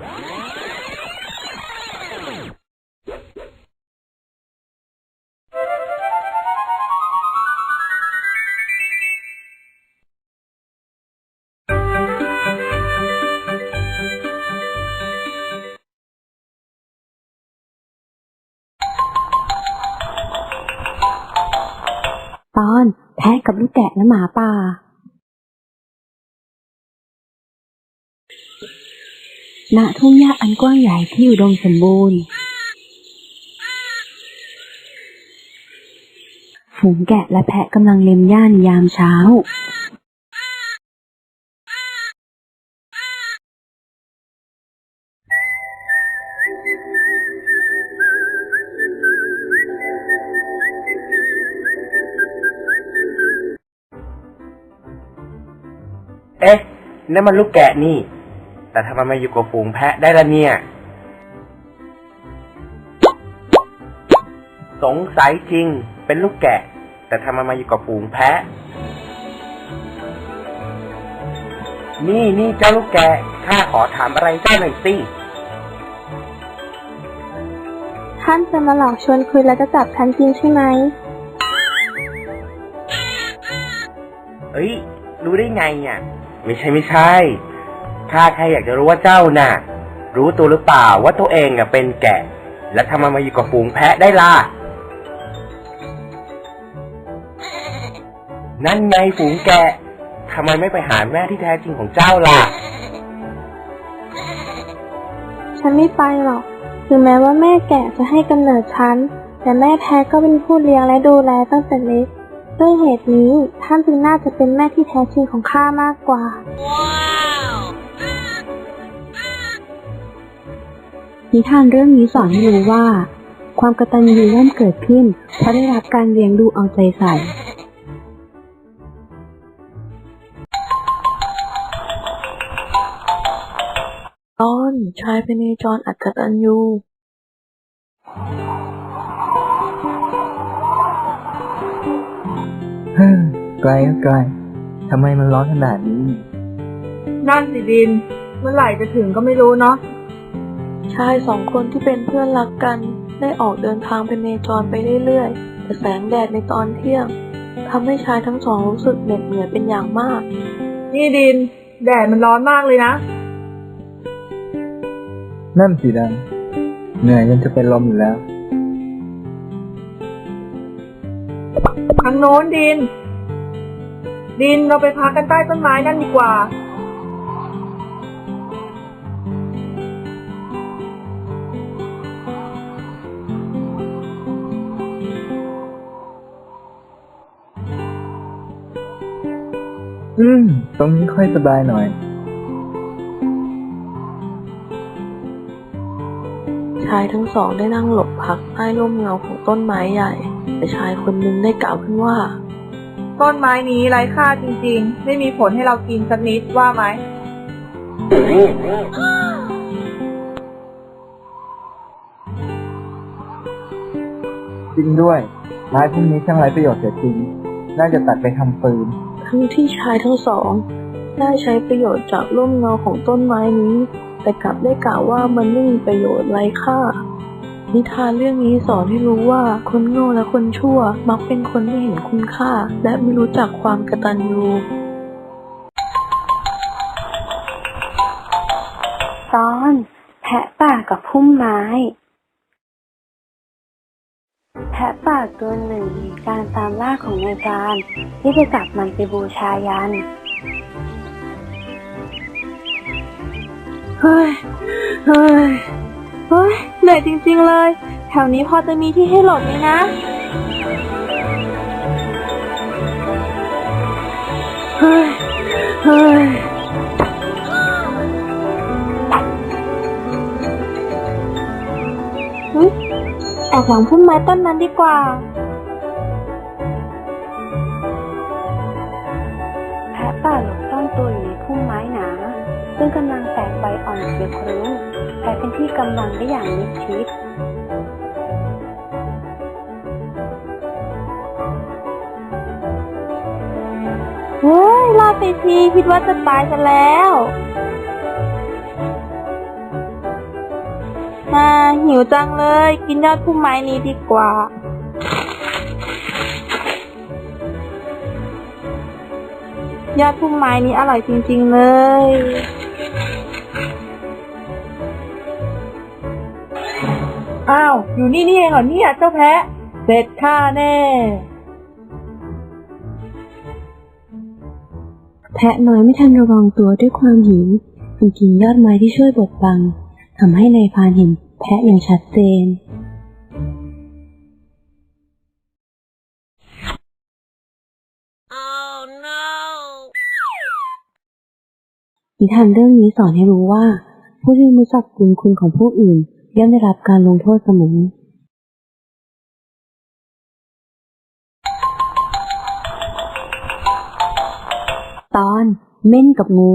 ตอนแพะกับลูกแกะและหมาป่า ณทุ่งหญ้าอันกว้างใหญ่ที่อุดมสมบูรณ์ ฝูงแกะและแพะกำลังเล็มหญ้าในยามเช้า เอ๊ะนั่นมันลูกแกะนี่ แต่ทำไมมาอยู่กับฝูงแพะได้ละเนี่ย สงสัยจริงเป็นลูกแกะ แต่ทำไมมาอยู่กับฝูงแพะ นี่นี่เจ้าลูกแกะข้าขอถามอะไรเจ้าหน่อยสิท่านจะมาหลอกชวนคุยแล้วจะจับฉันจริงใช่ไหม เอ้ย รู้ได้ไงอะไม่ใช่ไม่ใช่ ข้าแค่อยากจะรู้ว่าเจ้าน่ะ รู้ตัวหรือเปล่าว่าตัวเองอะเป็นแกะ แล้วทำไมมาอยู่กับฝูงแพะได้ล่ะ นั่นไงฝูงแกะทำไมไม่ไปหาแม่ที่แท้จริงของเจ้าล่ะ ฉันไม่ไปหรอก ถึงแม้ว่าแม่แก่จะให้กำเนิดฉัน แต่แม่แท้ก็เป็นผู้เลี้ยงและดูแลตั้งแต่เล็ก ด้วยเหตุนี้ท่านจึงน่าจะเป็นแม่ที่แท้จริงของข้ามากกว่า นิทานเรื่องนี้สอนให้รู้ว่า ความกตัญญูย่อมเกิดขึ้นเพราะได้รับการเลี้ยงดูเอาใจใส่ ตอนชายพเนจรอักตันยูเฮ้อไกลก็ไกลทำไมมันร้อนขนาดนี้ นั่นสิดิน เมื่อไหร่จะถึงก็ไม่รู้เนาะ ชายสองคนที่เป็นเพื่อนรักกัน ได้ออกเดินทางพเนจรไปเรื่อยๆ แต่แสงแดดในตอนเที่ยงทำให้ชายทั้งสองรู้สึกเหน็ดเหนื่อยเป็นอย่างมาก นี่ดิน แดดมันร้อนมากเลยนะ นั่นสิดังเหนื่อยจนจะเป็นลมอยู่แล้ว ทางโน้นดิน ดินเราไปพักกันใต้ต้นไม้นั่นดีกว่า อืม ตรงนี้ค่อยสบายหน่อย ชายทั้งสองได้นั่งหลบพักใต้ร่มเงาของต้นไม้ใหญ่ แต่ชายคนหนึ่งได้กล่าวขึ้นว่า ต้นไม้นี้ไร้ค่าจริงๆ ไม่มีผลให้เรากินสักนิดว่าไหม จริงด้วยไม้พวกนี้ช่างไร้ประโยชน์เสียจริง น่าจะตัดไปทำปืน ทั้งที่ชายทั้งสอง ได้ใช้ประโยชน์จากร่มเงาของต้นไม้นี้ แต่กลับได้กล่าวว่ามันไม่มีประโยชน์ไร้ค่า นิทานเรื่องนี้สอนให้รู้ว่าคนโง่และคนชั่วมักเป็นคนที่เห็นคุณค่า และไม่รู้จักความกตัญญูตอนแพะป่ากับพุ่มไม้ะป่าตัวหนึ่งมีการตามล่าของนายพรานที่จะจับมันไปบูชายัน เฮ้ย เฮ้ย เฮ้ยเหนื่อยจริงๆเลย แถวนี้พอจะมีที่ให้หลบไหมนะ เฮ้ย เฮ้ย แอบหลังพุ่มไม้ต้นนั้นดีกว่า แพะป่าหลบซ่อนตัวอยู่ในพุ่มไม้หนาซึ่งกำลังแตกใบอ่อนเขียวครุ้งแผ่เป็นที่กำบังได้อย่างมิดชิดเฮ้ยรอดไปทีคิดว่าจะตายกันแล้ว อ่าหิวจังเลย กินยอดพุ่มไม้นี้ดีกว่า ยอดพุ่มไม้นี้อร่อยจริงๆเลย อ้าว อยู่นี่นี่เองเหรอเนี่ยเจ้าแพะเสร็จข้าแน่ แพะน้อยไม่ทันระวังตัวด้วยความหิวจึงกินยอดไม้ที่ช่วยบดบัง ทำให้นายพรานเห็นแพะอย่างชัดเจนนิทานเรื่องนี้สอนให้รู้ว่า ผู้ที่รู้จักบุญคุณของผู้อื่นย่อมได้รับการลงโทษเสมอตอนเม่นกับงู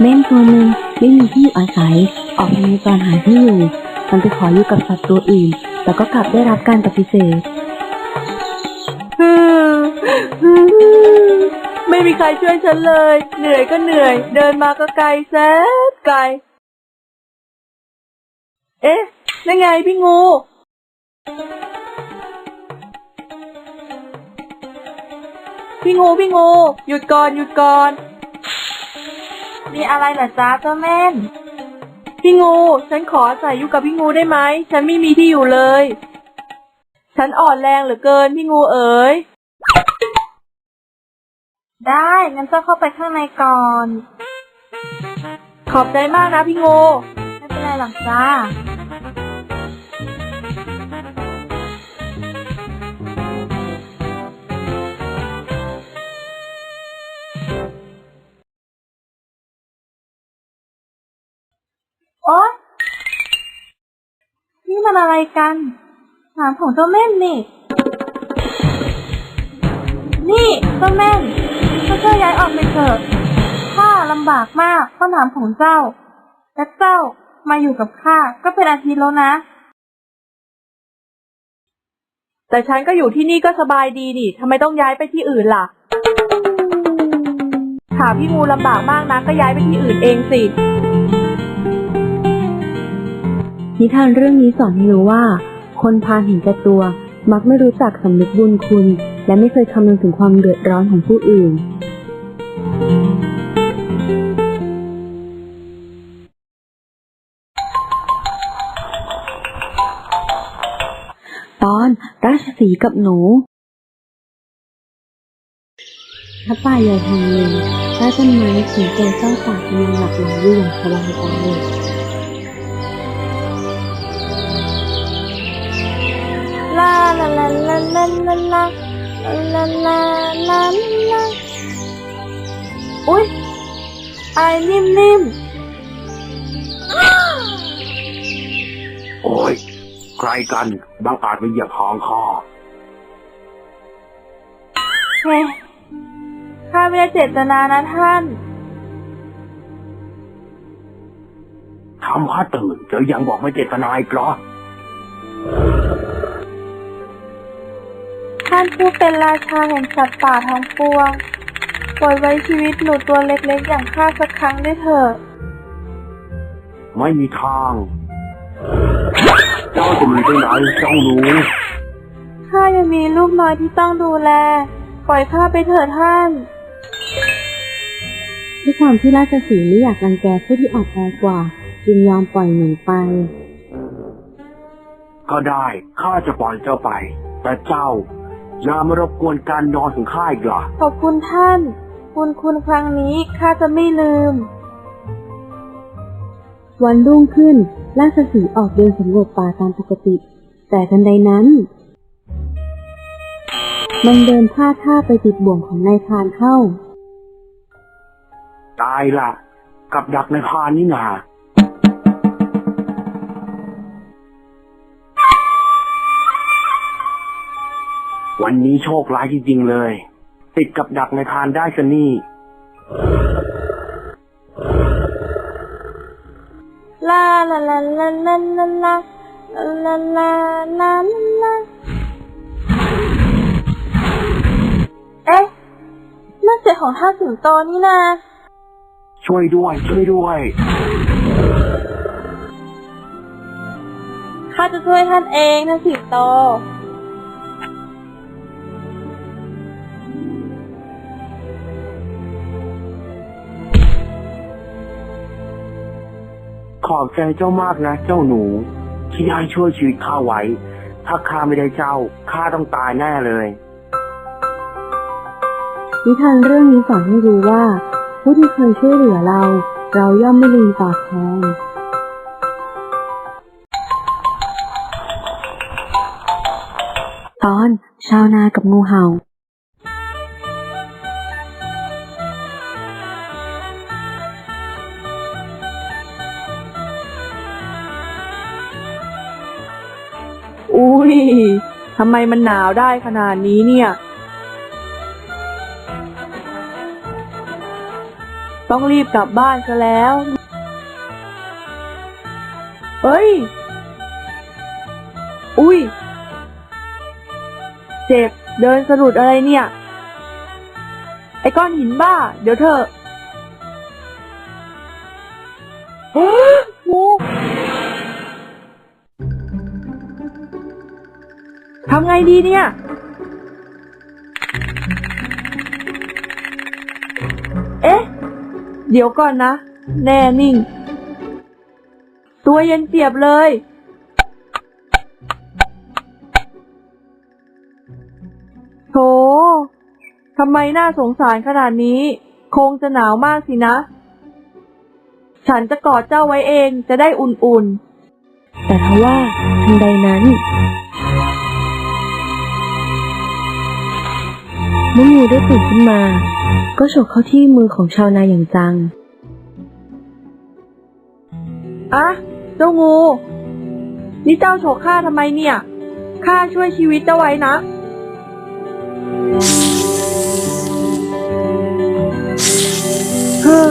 เม่นตัวหนึ่งไม่มีที่อยู่อาศัย ออกมีการหาที่อยู่ มันไปขออยู่กับสัตว์ตัวอื่น แต่ก็กลับได้รับการปฏิเสธไม่มีใครช่วยฉันเลย เหนื่อยก็เหนื่อย เดินมาก็ไกลแสนไกล เอ๊ะนั่นไงพี่งูพี่งูพี่งูหยุดก่อนหยุดก่อน มีอะไรเหรอจ๊ะเจ้าแม่น พี่งู ฉันขออาศัยอยู่กับพี่งูได้ไหม ฉันไม่มีที่อยู่เลย ฉันอ่อนแรงเหลือเกินพี่งูเอ๋ย ได้งั้นเจ้าเข้าไปข้างในก่อน ขอบใจมากนะพี่งู ไม่เป็นไรหรอกจ้า โอ๊ยนี่มันอะไรกันหามของเจ้าเม่นนี่ นี่เจ้าเม่นเจ้าช่วยย้ายออกไปเถอะข้าลำบากมากเพราะหนามของเจ้า และเจ้ามาอยู่กับข้าก็เป็นอาทิตย์แล้วนะ แต่ฉันก็อยู่ที่นี่ก็สบายดีนี่ทำไมต้องย้ายไปที่อื่นล่ะถามพี่งูลำบากมากนะก็ย้ายไปที่อื่นเองสิ นิทานเรื่องนี้สอนให้รู้ว่า คนพาลเห็นแก่ตัว มักไม่รู้จักสำนึกบุญคุณ และไม่เคยคำนึงถึงความเดือดร้อนของผู้อื่น ตอนราชสีกับหนูพระป่าใหญ่แห่งหนึ่งใต้ต้นไม้สิงโตเจ้าป่ากำลังหลับไหลอยู่อย่างสบายใจ ลาลาลาลาลาลาลาลาลาลาลาอุ๊ยอะไรนิ่มโอ้ย ใครกันบางอาจไปเหยียบท้องคอๆเฮ้ข้าไม่ได้เจตนานะท่านทำข้าตื่นเดี๋ยวยังบอกไม่เจตนาอีกเหรอ ท่านผู้เป็นราชาแห่งสัตว์ป่าทั้งปวงปล่อยไว้ชีวิตหนูตัวเล็กๆ อย่างข้าสักครั้งด้วยเถอะไม่มีทาง เจ้าจะหนีไปไหนเจ้าหนูข้ายังมีลูกน้อยที่ต้องดูแล ปล่อยข้าไปเถอะท่าน ด้วยความที่ราชสีห์ไม่อยากรังแกผู้ที่อ่อนแอกว่า จึงยอมปล่อยหนูไป ก็ได้ ข้าจะปล่อยเจ้าไป แต่เจ้า อย่ามารบกวนการนอนของข้าอีกเหรอขอบคุณท่าน คุณคุณครั้งนี้ข้าจะไม่ลืม วันรุ่งขึ้นราชสีห์ออกเดินสำรวจป่าตามปกติ แต่ทันใดนั้น มันเดินพลาดท่าไปติดบ่วงของนายพรานเข้า ตายละกับดักในพานนี่นา วันนี้โชคร้ายจริงๆเลย ติดกับดักในพานได้ซะนี่ ลาลาลาลาลาลาลาลาลาลาลาเอ๊ะนั่นเสียงของท่าสิงโตนี่นาช่วยด้วย ช่วยด้วย ข้าจะช่วยท่านเองท่านสิงโต ขอบใจเจ้ามากนะ เจ้าหนู ที่ได้ช่วยชีวิตข้าไว้ ถ้าข้าไม่ได้เจ้าข้าต้องตายแน่เลย นิทานเรื่องนี้สอนให้รู้ว่า ผู้ที่เคยช่วยเหลือเรา เราย่อมไม่ลืมตอบแทนตอนชาวนากับงูเห่า ทำไมมันหนาวได้ขนาดนี้เนี่ย ต้องรีบกลับบ้านซะแล้วเฮ้ย อุ้ย เจ็บ เดินสะดุดอะไรเนี่ย ไอ้ก้อนหินบ้า เดี๋ยวเถอำไงดีเนี่ย เอ๊ะ เดี๋ยวก่อนนะ แน่นิ่ง ตัวเย็นเสียบเลย โถทำไมน่าสงสารขนาดนี้ คงจะหนาวมากสินะ ฉันจะกอดเจ้าไว้เองจะได้อุ่นๆ แต่ทว่าทันใดนั้น เมื่องูได้ตื่นขึ้นมา ก็ฉกเข้าที่มือของชาวนาอย่างจัง อะเจ้างู นี่เจ้าโฉกข้าทำไมเนี่ย ข้าช่วยชีวิตเจ้าไว้นะ เฮ้อ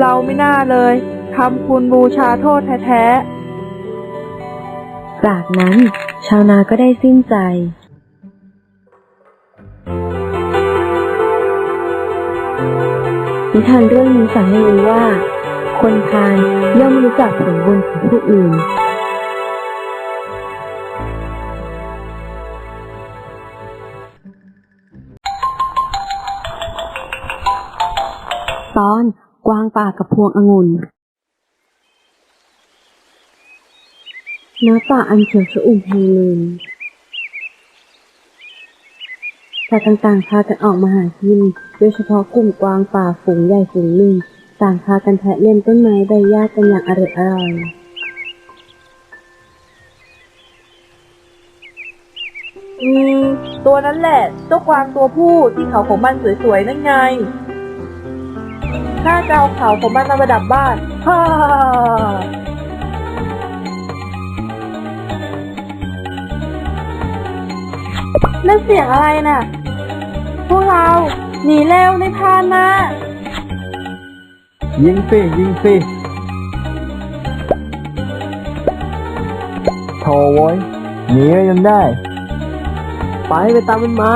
เราไม่น่าเลยทำคุณบูชาโทษแท้จากนั้นชาวนาก็ได้สิ้นใจ นิทานเรื่องนี้สอนให้รู้ว่า คนพาลย่อมรู้จักผลบุญของผู้อื่น ตอนกวางป่ากับพวงองุ่นณป่าอันเขียวชอุ่มแห่งหนึ่งสัตว์ต่างๆพากันออกมาหากิน โดยเฉพาะกลุ่มกวางป่าฝูงใหญ่ฝูงหนึ่ง ต่างพากันแทะเล่นต้นไม้ใบหญ้ากันอย่างอร่อยอร่อยอืมตัวนั้นแหละเจ้ากวางตัวผู้ที่เขาของมันสวยๆนั่นไงข้าจะเอาเขาของมันมาประดับบ้านฮ่านั่นเสียงอะไรนะ่ะ พวกเรา หนีเร็วในพานมา ยิงสิยิงสิโถโว้ยหนีก็ยังได้ ไปไปตามมันมา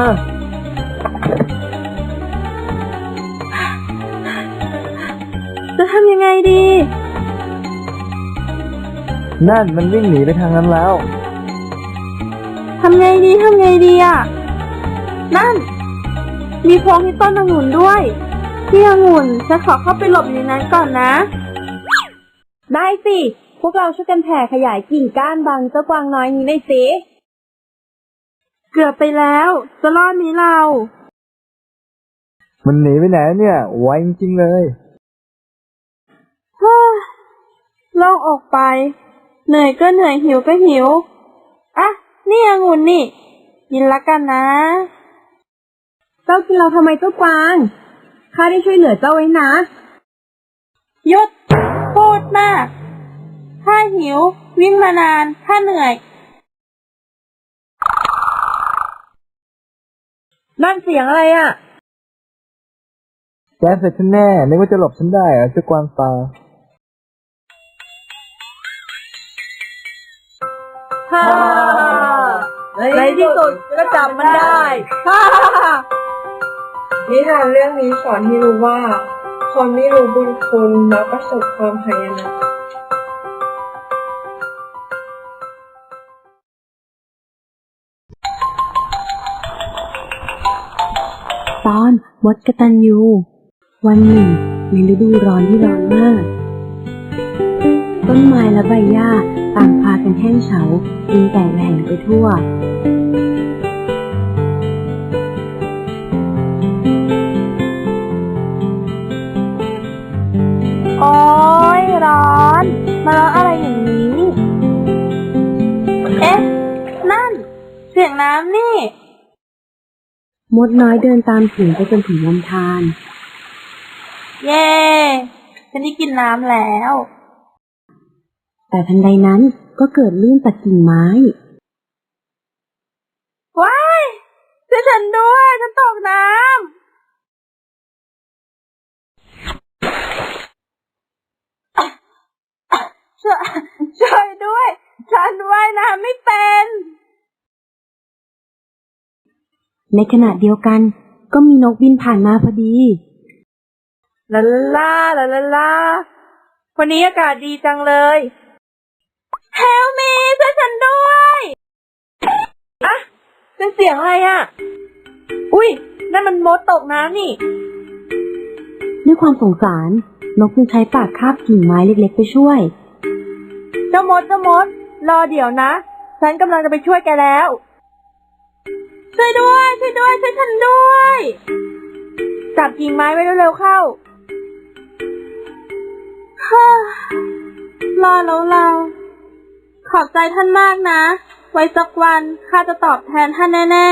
จะทำยังไงดี นั่นมันวิ่งหนีไปทางนั้นแล้ว ทำไงดี ทำไงดีอะ นั่น มีโพรงที่ต้นองุ่นด้วยที่องุ่นฉันขอเข้าไปหลบอยู่ในนั้นก่อนนะ ได้สิ พวกเราช่วยกันแผ่ขยายกิ่งก้านบังเจ้ากวางน้อยนี้หน่อยสิ เกือบไปแล้ว จะรอดไหมเรา มันหนีไปไหนเนี่ยไวจริงๆเลยฮ่าโล่งออกไป เหนื่อยก็เหนื่อยหิวก็หิว อะ นี่องุ่นนี่ กินละกันนะ เจ้ากินเราทำไมเจ้ากวาง ข้าได้ช่วยเหลือเจ้าไว้นะหยุดพูดมากถ้าหิว วิ่งมานานถ้าเหนื่อย นั่นเสียงอะไรอะ แกเสร็จฉันแน่นึกว่าจะหลบฉันได้เหรอเจ้ากวางป่าฮ่าในที่สุดก็จับมันได้ฮ่า นิทานเรื่องนี้สอนให้รู้ว่า คนไม่รู้บุญคุณมักประสบความหายนะตอนมดกตันยูวันหนึ่งในฤดูร้อนที่ร้อนมาก ต้นไม้และใบหญ้าต่างพากันแห้งเฉาดินแตกแหงไปทั่ว โอ้ยร้อน มาร้อนอะไรอย่างนี้ เอ๊ะ นั่น เสียงน้ำนี่ มดน้อยเดินตามผิงไปจนถึงลำธารเย่ฉันได้กินน้ำแล้ว แต่ทันใดนั้นก็เกิดลื่นจากกิ่งไม้ ว้ายช่วยฉันด้วยฉันตกน้ำ ช่วยช่วยด้วย ฉันว่ายน้ำไม่เป็น ในขณะเดียวกัน ก็มีนกบินผ่านมาพอดี ลาลาลาลาลาวันนี้อากาศดีจังเลย Help me ช่วยฉันด้วยอะเป็นเสียงอะไรอะอุ้ยนั่นมันมดตกน้ำนี่ ด้วยความสงสาร นกจึงใช้ปากคาบกิ่งไม้เล็กๆไปช่วยเจ้ามดเจ้ามด รอเดี๋ยวนะ ฉันกำลังจะไปช่วยแกแล้ว ช่วยด้วย ช่วยด้วย ช่วยฉันด้วย จับกิ่งไม้ไว้เร็วๆเข้าฮ่ารอแล้วเรา ขอบใจท่านมากนะ ไว้สักวันข้าจะตอบแทนท่านแน่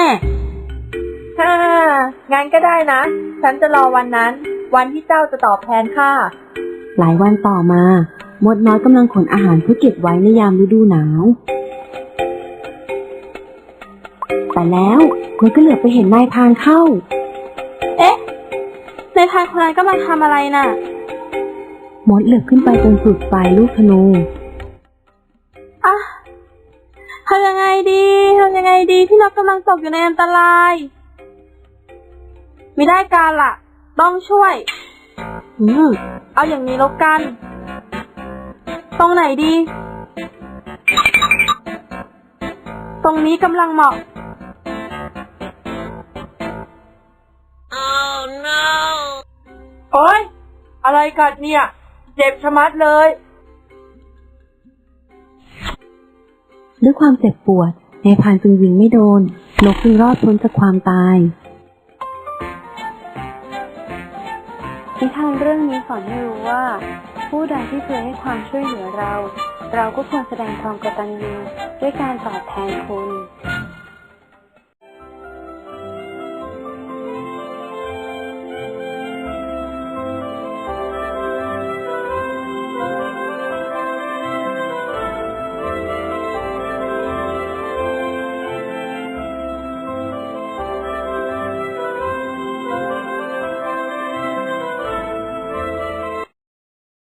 ๆฮ่างั้นก็ได้นะ ฉันจะรอวันนั้น วันที่เจ้าจะตอบแทนข้า หลายวันต่อมา มดน้อยกำลังขนอาหารเพื่อเก็บไว้ในยามฤดูหนาว แต่แล้วมันก็เหลือบไปเห็นนายพรานเข้า เอ๊ะในทางคนนั้นกำลังทำอะไรน่ะ มดเหลือบขึ้นไปจนสุดปลายลูกธนูอะทำยังไงดีทำยังไงดี พี่นกกำลังตกอยู่ในอันตราย ไม่ได้การล่ะต้องช่วย อืมเอาอย่างนี้แล้วกัน ตรงไหนดี ตรงนี้กำลังเหมาะ oh no โอ๊ย อะไรกัดเนี่ย เจ็บชะมัดเลย ด้วยความเจ็บปวดนายพรานจึงยิงไม่โดน นกจึงรอดพ้นจากความตายนิทานเรื่องนี้สอนให้รู้ว่า ผู้ใดที่เคยให้ความช่วยเหลือเรา เราก็ควรแสดงความกตัญญูด้วยการตอบแทนคุณ